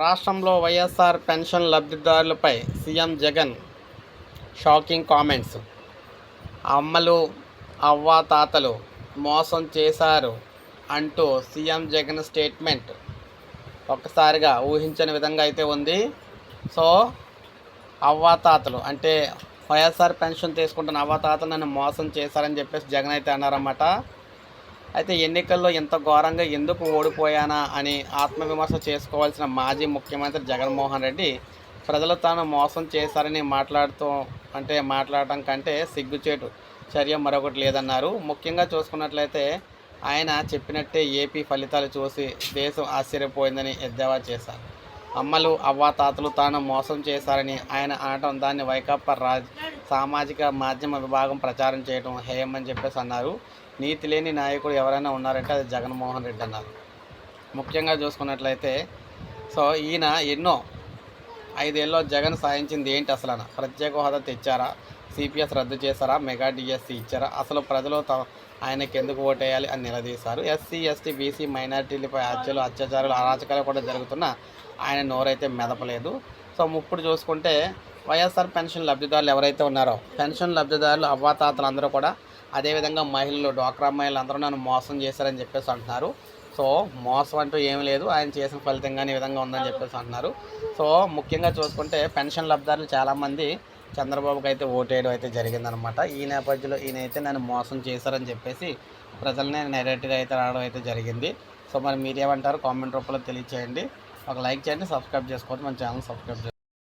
రాష్ట్రంలో YSR pension లబ్ధిదారులపై CM Jagan shocking comments. అమ్మలు అవ్వ తాతలు మోసం చేశారు అంటూ సీఎం జగన్ స్టేట్మెంట్ ఒక్కసారిగా ఊహించని విధంగా అయితే ఉంది. సో అవ్వాతాతలు అంటే వైఎస్ఆర్ పెన్షన్ తీసుకుంటున్న అవ్వాతాతలు నన్ను మోసం చేశారని చెప్పేసి జగన్ అయితే అన్నారన్నమాట. అయితే ఎన్నికల్లో ఇంత ఘోరంగా ఎందుకు ఓడిపోయానా అని ఆత్మవిమర్శ చేసుకోవాల్సిన మాజీ ముఖ్యమంత్రి జగన్మోహన్ రెడ్డి ప్రజలు తాను మోసం చేశారని మాట్లాడుతూ అంటే మాట్లాడటం కంటే సిగ్గుచేటు చర్య మరొకటి లేదన్నారు. ముఖ్యంగా చూసుకున్నట్లయితే ఆయన చెప్పినట్టే ఏపీ ఫలితాలు చూసి దేశం ఆశ్చర్యపోయిందని ఎద్దేవా చేశారు. అమ్మలు అవ్వాతాతలు తాను మోసం చేశారని ఆయన అనటం దాన్ని వైకాపా రాజ్ సామాజిక మాధ్యమ విభాగం ప్రచారం చేయడం హేయమని చెప్పేసి అన్నారు. నీతి లేని నాయకుడు ఎవరైనా ఉన్నారంటే అది జగన్మోహన్ రెడ్డి అన్నారు. ముఖ్యంగా చూసుకున్నట్లయితే సో ఈయన ఎన్నో ఐదేళ్ళలో జగన్ సాధించింది ఏంటి అసలు అన్న ప్రత్యేక హోదా తెచ్చారా? సిపిఎస్ రద్దు చేశారా? మెగా డిఎస్సి ఇచ్చారా? అసలు ప్రజలు త ఆయనకి ఎందుకు ఓటేయాలి అని నిలదీశారు. ఎస్సీ ఎస్టీ బీసీ మైనారిటీలపై హత్యలు అత్యాచారాలు అరాచకాలు కూడా జరుగుతున్నా ఆయన నోరైతే మెదపలేదు. సో ఇప్పుడు చూసుకుంటే వైఎస్ఆర్ పెన్షన్ లబ్ధిదారులు ఎవరైతే ఉన్నారో పెన్షన్ లబ్ధిదారులు అవ్వాతాతలు అందరూ కూడా అదేవిధంగా మహిళలు డ్వాక్రా మహిళలు అందరూ నన్ను మోసం చేశారని చెప్పేసి అంటున్నారు. సో మోసం అంటూ ఏం లేదు. ఆయన చేసిన ఫలితంగానే ఈ విధంగా ఉందని చెప్పేసి అంటున్నారు. సో ముఖ్యంగా చూసుకుంటే పెన్షన్ లబ్ధారులు చాలామంది చంద్రబాబుకి అయితే ఓటేయడం అయితే జరిగిందనమాట. ఈ నేపథ్యంలో ఈయనైతే నన్ను మోసం చేశారని చెప్పేసి ప్రజలనే డైరెక్ట్గా అయితే రావడం అయితే జరిగింది. సో మరి మీరేమంటారు కామెంట్ రూపంలో తెలియచేయండి. ఒక లైక్ చేయండి సబ్స్క్రైబ్ చేసుకోండి. మన ఛానల్ సబ్స్క్రైబ్ చేసుకోండి